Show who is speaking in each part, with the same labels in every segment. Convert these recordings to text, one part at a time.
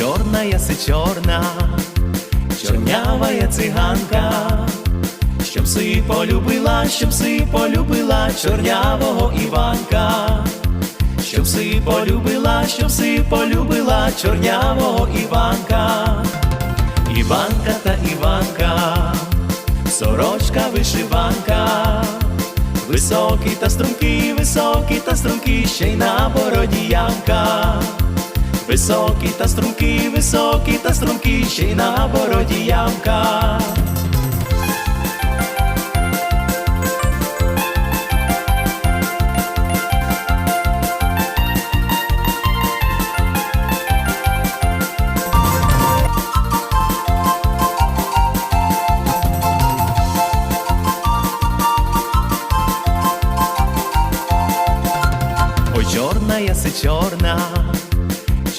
Speaker 1: чорна, чорнява я циганка, щоб си полюбила, щоб си полюбила чорнявого Іванка, щоб си полюбила, щоб си полюбила чорнявого Іванка, Іванка та Іванка, сорочка вишиванка. Високий та стрункий, високий та стрункий, ще й на бороді ямка. Високий та стрункий, високий та стрункий, ще й на бороді ямка. Ой, чорна я си чорна,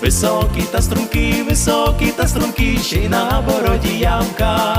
Speaker 1: Високий та струнки, високі та струнки, ще й на бороді ямка.